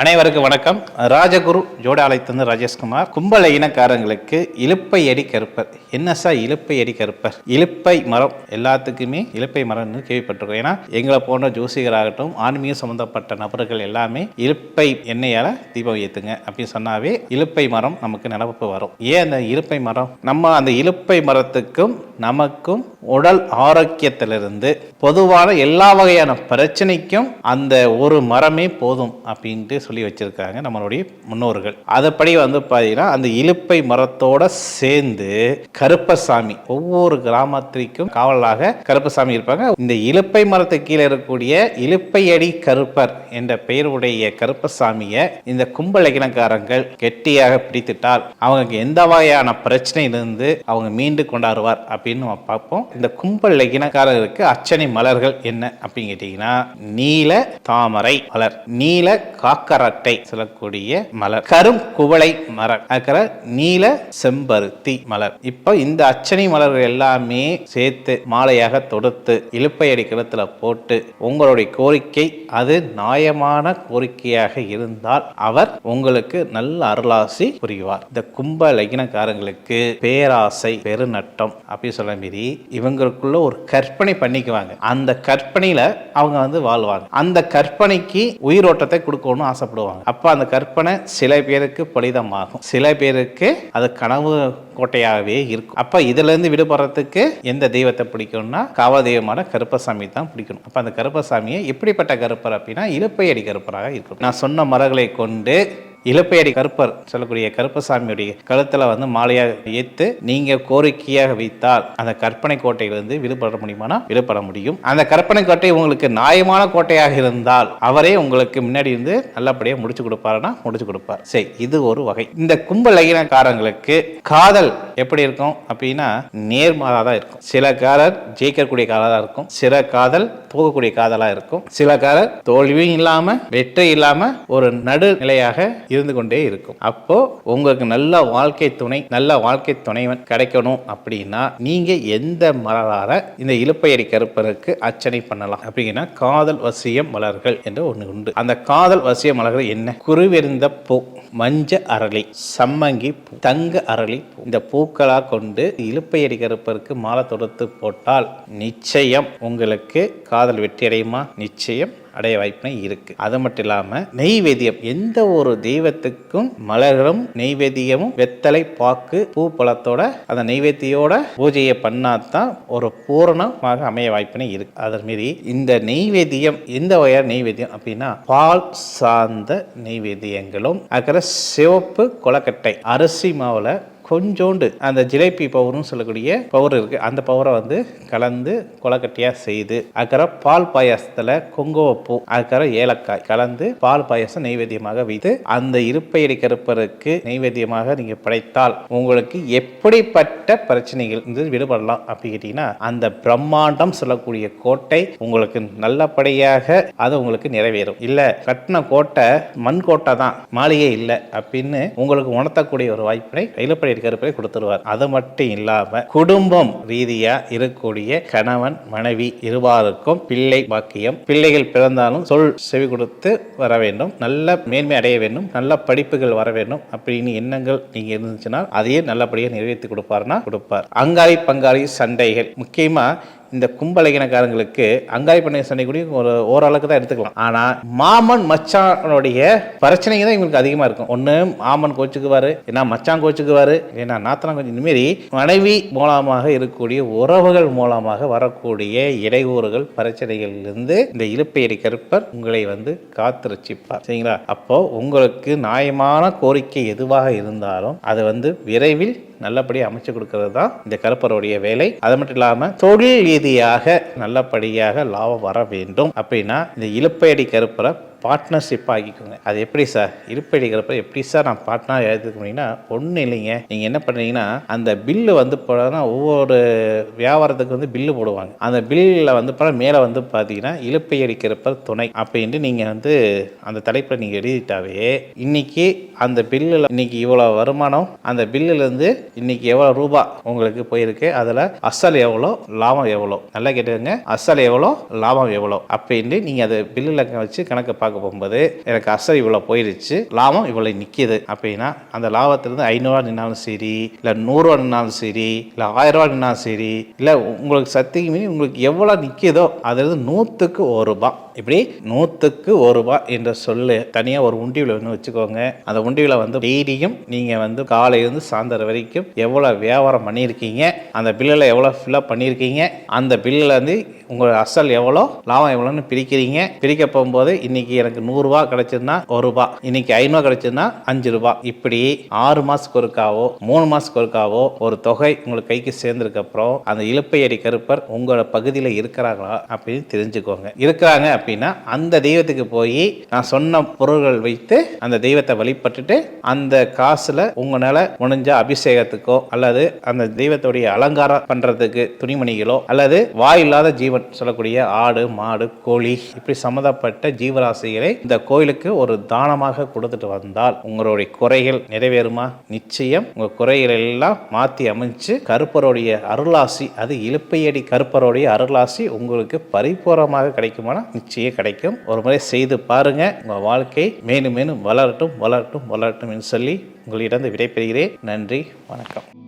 அனைவருக்கும் வணக்கம். ராஜகுரு ஜோடாலயத்திலிருந்து ராஜேஷ்குமார் கும்பல இனக்காரங்களுக்கு இலுப்பை அடி கருப்பர். என்ன சார் இலுப்பை அடி கருப்பர்? இலுப்பை மரம். எல்லாத்துக்குமே இலுப்பை மரம்னு கேள்விப்பட்டிருக்கோம். ஏன்னா எங்களை போன்ற ஜோசிகராகட்டும் ஆன்மீகம் சம்பந்தப்பட்ட நபர்கள் எல்லாமே இலுப்பை எண்ணெயால் தீபம் ஏற்றுங்க அப்படின்னு சொன்னாவே இலுப்பை மரம் நமக்கு நினப்பு வரும். ஏன் அந்த இழுப்பை மரம்? நம்ம அந்த இலுப்பை மரத்துக்கும் நமக்கும் உடல் ஆரோக்கியத்திலிருந்து பொதுவான எல்லா வகையான பிரச்சனைக்கும் அந்த ஒரு மரமே போதும் அப்படின்ட்டு சொல்லி வச்சிருக்காங்க நம்மளுடைய முன்னோர்கள். அதைப்படி வந்து பார்த்தீங்கன்னா அந்த இலுப்பை மரத்தோட சேர்ந்து கருப்பசாமி ஒவ்வொரு கிராமத்திற்கும் காவலாக கருப்பசாமி இருப்பாங்க. இந்த இலுப்பை மரத்துக்கு கீழே இருக்கக்கூடிய இலுப்பையடி கருப்பர் என்ற பெயருடைய கருப்பசாமியை இந்த கும்பலகினக்காரங்கள் கெட்டியாக பிடித்துட்டால் அவங்களுக்கு எந்த வகையான பிரச்சனையிலிருந்து அவங்க மீண்டு கொண்டாடுவார் அப்படின்னு நம்ம பார்ப்போம். இந்த கும்பல் லகினக்காரருக்கு அச்சனை மலர்கள் என்ன அப்படின்னு கேட்டீங்கன்னா நீல தாமரை மலர் நீல காக்கரட்டை சொல்லக்கூடிய மலர். கரும் குவளை மலர். அதுக்கிற நீல செம்பருத்தி மலர். இப்போ இந்த அச்சனை மலர்கள் எல்லாமே சேர்த்து மாலையாக தொடுத்து இழுப்பை அடி கிணத்துல போட்டு உங்களுடைய கோரிக்கை அது நியாயமான கோரிக்கையாக இருந்தால் அவர் உங்களுக்கு நல்ல அருளாசி புரிவார். இந்த கும்ப லகினக்காரங்களுக்கு பேராசை பெருநட்டம் அப்படி சொல்ல மீறி இவங்களுக்குள்ள ஒரு கற்பனை பண்ணிக்குவாங்க. அந்த கற்பனையில அவங்க வந்து வாழ்வாங்க. அந்த கற்பனைக்கு உயிரோட்டத்தை கொடுக்கணும்னு ஆசைப்படுவாங்க அப்ப அந்த கற்பனை சில பேருக்கு பலிதமாகும் சில பேருக்கு அது கனவு கோட்டையாகவே இருக்கும். அப்ப இதுல இருந்து விடுபடுறதுக்கு எந்த தெய்வத்தை பிடிக்கும்னா காவதெய்வமான கருப்பசாமி தான் பிடிக்கணும். அப்ப அந்த கருப்பசாமியை எப்படிப்பட்ட கருப்பர் அப்படின்னா இழுப்பையடி கருப்பராக இருக்கும் நான் சொன்ன மரங்களை கொண்டு இலப்பையடி கருப்பர் சொல்லக்கூடிய கருப்பசாமியுடைய கழுத்தில் வந்து மாலையாக ஏத்து நீங்க கோரிக்கையாக வைத்தால் அந்த கற்பனை கோட்டையிலிருந்து விடுபட முடியுமானா? விடுபட முடியும். அந்த கற்பனை கோட்டை உங்களுக்கு நியாயமான கோட்டையாக இருந்தால் அவரே உங்களுக்கு முன்னாடி இருந்து நல்லபடியாக முடிச்சு கொடுப்பாருன்னா முடிச்சு கொடுப்பார். சரி இது ஒரு வகை. இந்த கும்ப லகினக்காரங்களுக்கு காதல் எப்படி இருக்கும்? அப்படின்னா நேர்மாறாக தான் இருக்கும். சில காரர் ஜெயிக்கக்கூடிய காதலாக இருக்கும். சில காதல் போகக்கூடிய காதலாக இருக்கும். சில காரர் தோல்வியும் இல்லாம வெற்றி இல்லாம ஒரு நடுநிலையாக இருந்து கொண்டே இருக்கும். அப்போ உங்களுக்கு நல்ல வாழ்க்கை துணை நல்ல வாழ்க்கை துணைவன் கிடைக்கணும் அப்படின்னா நீங்க எந்த மலரார இந்த இழுப்பையடி கருப்பருக்கு அர்ச்சனை பண்ணலாம் அப்படின்னா காதல் வசியம் மலர்கள் என்று ஒன்று உண்டு. அந்த காதல் வசிய மலர்கள் என்ன? குருவிருந்த பூ மஞ்ச அரளி சம்மங்கி பூ தங்க அரளி பூ. இந்த பூக்களாக கொண்டு இழுப்பையடி கருப்பருக்கு மாலை தொடுத்து போட்டால் நிச்சயம் உங்களுக்கு காதல் வெற்றி அடையுமா நிச்சயம். அடைய வாய்ப்பு இருக்கு. அது மட்டும் இல்லாம நெய்வேதியம் எந்த ஒரு தெய்வத்துக்கும் மலர்களும் நெய்வேதியமும் வெத்தலை பாக்கு பூ பழத்தோட அந்த நெய்வேத்தியோட பூஜையை பண்ணாதான் ஒரு பூரணமாக அமைய வாய்ப்பினை இருக்கு. அதன் மீறி இந்த நெய்வேதியம் எந்த வகையான நெய்வேதியம் அப்படின்னா பால் சார்ந்த நெய்வேதியங்களும் அக்கறை சிவப்பு கொலக்கட்டை அரிசி மாவுல கொஞ்சோண்டு அந்த ஜிலேபி பவுர்னு சொல்லக்கூடிய பவுர் இருக்குது அந்த பவுரை வந்து கலந்து கொலக்கட்டியாக செய்து அதுக்கப்புறம் பால் பாயாசத்தில் குங்குமப்பூ அதுக்கப்புறம் ஏலக்காய் கலந்து பால் பாயாசம் நெய்வேத்தியமாக வைத்து அந்த இருப்பை கருப்பருக்கு நெய்வேத்தியமாக நீங்கள் படைத்தால் உங்களுக்கு எப்படிப்பட்ட பிரச்சனைகள் இருந்து விடுபடலாம் அப்படி கேட்டிங்கன்னா அந்த பிரம்மாண்டம் சொல்லக்கூடிய கோட்டை உங்களுக்கு நல்லபடியாக அது உங்களுக்கு நிறைவேறும். இல்லை கட்டின கோட்டை மண் கோட்டை தான் மாளிகை இல்லை அப்படின்னு உங்களுக்கு உணர்த்தக்கூடிய ஒரு வாய்ப்பினை இழுப்படை கருப்பை கொடுத்துருவார். அது மட்டும் இல்லாம குடும்பம் ரீதியா இருக்கக்கூடிய கணவன் மனைவி இருவாருக்கும் பிள்ளை பாக்கியம் பிள்ளைகள் பிறந்தாலும் சொல் செவி கொடுத்து வர வேண்டும். நல்ல மேன்மை அடைய வேண்டும். நல்ல படிப்புகள் வர வேண்டும். அப்படின்னு எண்ணங்கள் நீங்க இருந்துச்சுன்னா அதையே நல்லபடியாக நிறைவேற்றி கொடுப்பார்னா கொடுப்பார். அங்காளி பங்காளி சண்டைகள். முக்கியமா இந்த கும்பலகினக்காரங்களுக்கு அங்காய் பண்ணை சண்டை கூட ஒரு ஓரளவுக்கு தான் எடுத்துக்கலாம். ஆனால் மாமன் மச்சானுடைய பிரச்சனைங்க தான் இவங்களுக்கு அதிகமாக இருக்கும். ஒன்று மாமன் கோச்சுக்குவார் ஏன்னா மச்சான் கோச்சுக்குவார் ஏன்னா நாத்தனா கொஞ்சம் இந்தமாரி மனைவி மூலமாக இருக்கக்கூடிய உறவுகள் மூலமாக வரக்கூடிய இடையூறுகள் பிரச்சனைகளிலிருந்து இந்த இழுப்பையடி கருப்பர் உங்களை வந்து காத்து ரசிப்பார் சரிங்களா? அப்போ உங்களுக்கு நியாயமான கோரிக்கை எதுவாக இருந்தாலும் அதை வந்து விரைவில் நல்லபடியாக அமைச்சு கொடுக்கறது தான் இந்த கருப்பருடைய வேலை. அது மட்டும் இல்லாமல் தொழில் ரீதியாக நல்லபடியாக லாபம் வர வேண்டும். அப்படின்னா இந்த இழுப்பையடி கருப்பரை பார்ட்னர்ஷிப் ஆகிக்கோங்க அது எப்படி சார் இருப்படி கருப்பை எப்படி சார் நான் பார்ட்னர் எடுத்துக்க முடியும்னா ஒன்றும் இல்லைங்க. நீங்கள் என்ன பண்ணுறீங்கன்னா அந்த பில்லு வந்து போனா ஒவ்வொரு வியாபாரத்துக்கு வந்து பில்லு போடுவாங்க. அந்த பில்லில் வந்து படம் மேலே வந்து பார்த்தீங்கன்னா இழுப்பை அடிக்கிறப்ப துணை. அப்படின்ட்டு நீங்கள் வந்து அந்த தலைப்பில் நீங்கள் எழுதிட்டாவே இன்னைக்கு அந்த பில்லில் இன்னைக்கு இவ்வளோ வருமானம் அந்த பில்லுலேருந்து இன்னைக்கு எவ்வளோ ரூபா உங்களுக்கு போயிருக்கு அதில் அசல் எவ்வளோ லாபம் எவ்வளோ? நல்லா கேட்டுக்கோங்க. அசல் எவ்வளோ லாபம் எவ்வளோ? அப்படின்ட்டு நீங்கள் அதை பில்லில் வச்சு கணக்கு பார்க்க பார்க்க போகும்போது எனக்கு அசர் இவ்வளோ போயிடுச்சு லாபம் இவ்வளோ நிற்கிது அப்படின்னா அந்த லாபத்திலேருந்து ஐநூறுரூவா நின்னாலும் சரி இல்லை நூறுரூவா நின்னாலும் சரி இல்லை ஆயிரரூவா நின்னாலும் சரி இல்லை உங்களுக்கு சத்திக்கு மீறி உங்களுக்கு எவ்வளோ நிற்கிதோ அதுலேருந்து நூற்றுக்கு ஒரு ரூபாய் இப்படி நூற்றுக்கு ஒரு ரூபாய் என்ற சொல்லு தனியாக ஒரு உண்டியில் ஒன்று வச்சுக்கோங்க. அந்த உண்டியில் வந்து டெய்லியும் நீங்கள் வந்து காலையிலேருந்து சாயந்தரம் வரைக்கும் எவ்வளோ வியாபாரம் பண்ணியிருக்கீங்க அந்த பில்லில் எவ்வளோ ஃபில்லப் பண்ணியிருக்கீங்க அந்த பில்லில் வந்து உங்கள் அசல் எவ்வளோ லாபம் எவ்வளோன்னு பிரிக்கிறீங்க. பிரிக்க போகும்போது இன்னைக்கு எனக்கு நூறுரூவா கிடச்சிருந்தா ஒரு ரூபா இன்னைக்கு ஐநூறுவா கிடச்சிருந்தா அஞ்சு ரூபா. இப்படி ஆறு மாதத்துக்கு ஒருக்காவோ மூணு மாதத்துக்கு ஒருக்காவோ ஒரு தொகை உங்களுக்கு கைக்கு சேர்ந்ததுக்கப்புறம் அந்த இழுப்பையடி கருப்பர் உங்களோட பகுதியில் இருக்கிறாங்களா அப்படின்னு தெரிஞ்சுக்கோங்க. இருக்கிறாங்க அப்படின்னா அந்த தெய்வத்துக்கு போய் நான் சொன்ன பொருள்கள் வைத்து அந்த தெய்வத்தை வழிபட்டுட்டு அந்த காசுல உங்களால முடிஞ்ச அபிஷேகத்துக்கோ அல்லது அந்த தெய்வத்துடைய அலங்காரம் பண்றதுக்கு துணிமணிகளோ அல்லது வாய் இல்லாத ஜீவன் சொல்லக்கூடிய ஆடு மாடு கோழி இப்படி சம்மந்தப்பட்ட ஜீவராசிகளை இந்த கோயிலுக்கு ஒரு தானமாக கொடுத்துட்டு வந்தால் உங்களுடைய குறைகள் நிறைவேறுமா? நிச்சயம். உங்க குறைகள் எல்லாம் மாத்தி அமைச்சு கருப்பருடைய அருளாசி அது இழுப்பையடி கருப்பருடைய அருளாசி உங்களுக்கு பரிபூரமாக கிடைக்குமானா? நிச்சயம். கிடைக்கும். ஒரு முறை செய்து பாருங்க. உங்கள் வாழ்க்கை மேலும் மேலும் வளரட்டும் வளரட்டும் வளரட்டும் என்று சொல்லி உங்களிடம் விடைபெறுகிறேன். நன்றி வணக்கம்.